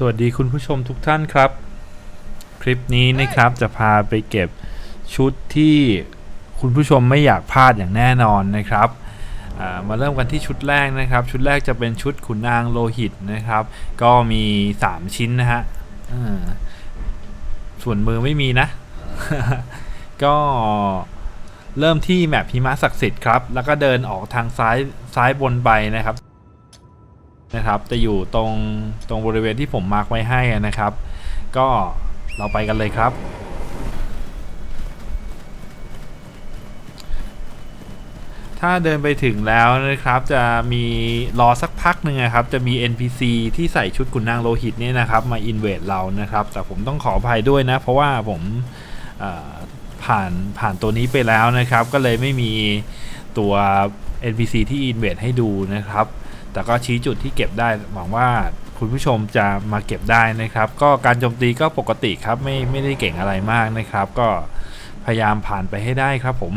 สวัสดีคุณผู้ชมทุกท่านครับ คลิปนี้นะครับจะพาไปเก็บชุดที่คุณผู้ชมไม่อยากพลาดอย่างแน่นอนนะครับอ่ามาเริ่มกันที่ชุดแรกนะครับ ชุดแรกจะเป็นชุดขุนนางโลหิตนะครับ ก็มี 3 ชิ้นนะฮะอ่าส่วนมือไม่มีนะ ก็เริ่มที่แมปพิมะศักดิ์สิทธิ์ครับ แล้วก็เดินออกทางซ้ายซ้ายบนไปนะครับ นะครับจะอยู่ตรงตรงบริเวณที่ผมมาร์กไว้ให้นะครับ ก็เราไปกันเลยครับ ถ้าเดินไปถึงแล้วนะครับจะมีรอสักพักหนึ่งนะครับ จะมี NPC ที่ใส่ชุดขุนนางโลหิตเนี่ยนะครับ มาอินเวดเรานะครับ แต่ผมต้องขออภัยด้วยนะ เพราะว่าผมผ่านผ่านตัวนี้ไปแล้วนะครับ ก็เลยไม่มีตัว NPC ที่อินเวดให้ดูนะครับ แต่ก็ชี้จุดที่เก็บได้หวังว่าคุณผู้ชมจะมาเก็บได้นะครับ ก็การโจมตีก็ปกติครับไม่ไม่ได้เก่งอะไรมากนะครับ ก็พยายามผ่านไปให้ได้ครับผม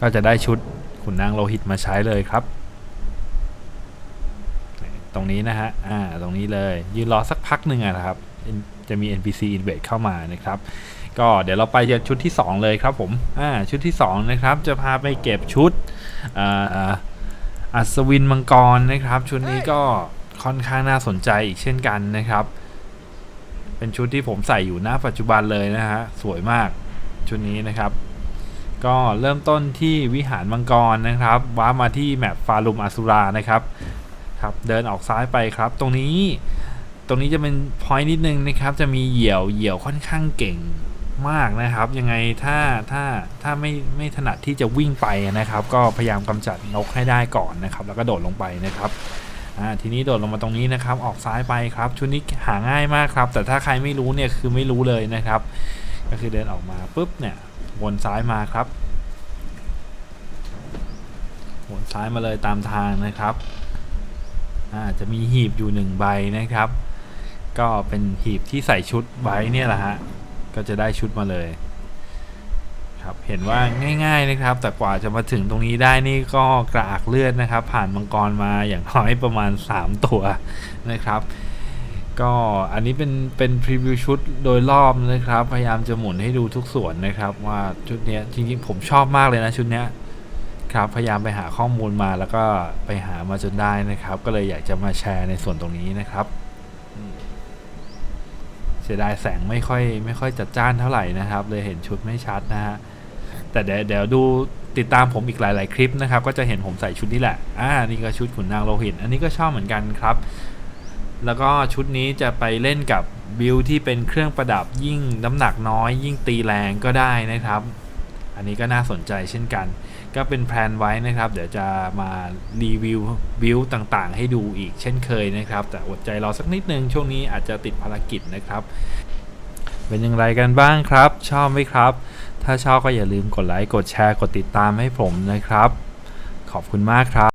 ก็จะได้ชุดขุนนางโลหิตมาใช้เลยครับ ตรงนี้นะฮะอ่าตรงนี้เลยยืนรอสักพักหนึ่งอะนะครับ จะมี NPC invade เข้ามานะครับ ก็เดี๋ยวเราไปชุดที่ 2 เลยครับผมอ่าชุดที่ 2 นะครับ จะพาไปเก็บชุดอ่า อัศวินมังกรนะครับ ชุดนี้ก็ค่อนข้างน่าสนใจอีกเช่นกันนะครับ เป็นชุดที่ผมใส่อยู่ณปัจจุบันเลยนะฮะสวยมากชุดนี้นะครับ ก็เริ่มต้นที่วิหารมังกรนะครับว้าร์ปมาที่แมปฟารุมอสุรานะครับครับเดินออกซ้ายไปครับ ตรงนี้ตรงนี้จะเป็นพอยต์นิดนึงนะครับ จะมีเหยี่ยวเหยี่ยวค่อนข้างเก่ง มากนะครับ ยังไงถ้าถ้าถ้าไม่ไม่ถนัดที่จะวิ่งไปนะครับ ก็พยายามกำจัดนกให้ได้ก่อนนะครับ แล้วก็โดดลงไปนะครับอ่าทีนี้โดดลงมาตรงนี้นะครับ ออกซ้ายไปครับ ชุดนี้หาง่ายมากครับ แต่ถ้าใครไม่รู้เนี่ยคือไม่รู้เลยนะครับ ก็คือเดินออกมาปุ๊บเนี่ยวนซ้ายมาครับวนซ้ายมาเลยตามทางนะครับอ่าจะมีหีบอยู่หนึ่งใบนะครับ ก็เป็นหีบที่ใส่ชุดไว้เนี่ยแหละฮะ ก็จะได้ชุดมาเลยครับเห็นว่าง่าย ๆนะครับ แต่กว่าจะมาถึงตรงนี้ได้นี่ก็กระอักเลือดนะครับ ผ่านมังกรมาอย่างน้อยประมาณ 3 ตัวนะครับ ก็อันนี้เป็นเป็นพรีวิวชุดโดยรอบนะครับ พยายามจะหมุนให้ดูทุกส่วนนะครับ ว่าชุดนี้จริงๆผมชอบมากเลยนะชุดนี้ครับพยายามไปหาข้อมูลมาแล้วก็ไปหามาจนได้นะครับ ก็เลยอยากจะมาแชร์ในส่วนตรงนี้นะครับ เสียดายแสงไม่ค่อยไม่ค่อยจัดจ้านเท่าไหร่นะครับ เลยเห็นชุดไม่ชัดนะฮะแต่เดี๋ยวเดี๋ยวดูติดตามผมอีกหลาย ๆ คลิปนะครับ ก็จะเห็นผมใส่ชุดนี้แหละอ่านี่ก็ชุดขุนนางโลหิต อันนี้ก็ชอบเหมือนกันครับ แล้วก็ชุดนี้จะไปเล่นกับบิลที่เป็นเครื่องประดับยิ่งน้ำหนักน้อย ยิ่งตีแรงก็ได้นะครับ อันนี้ก็น่าสนใจเช่นกัน ก็เป็นแพลนไว้นะครับ เดี๋ยวจะมารีวิวบิลต่างๆ ให้ดูอีกเช่นเคยนะครับ แต่อดใจรอสักนิดนึงช่วงนี้อาจจะติดภารกิจนะครับ เป็นอย่างไรกันบ้างครับ ชอบไหมครับ ถ้าชอบก็อย่าลืมกดไลค์กดแชร์กดติดตามให้ผมนะครับ ขอบคุณมากครับ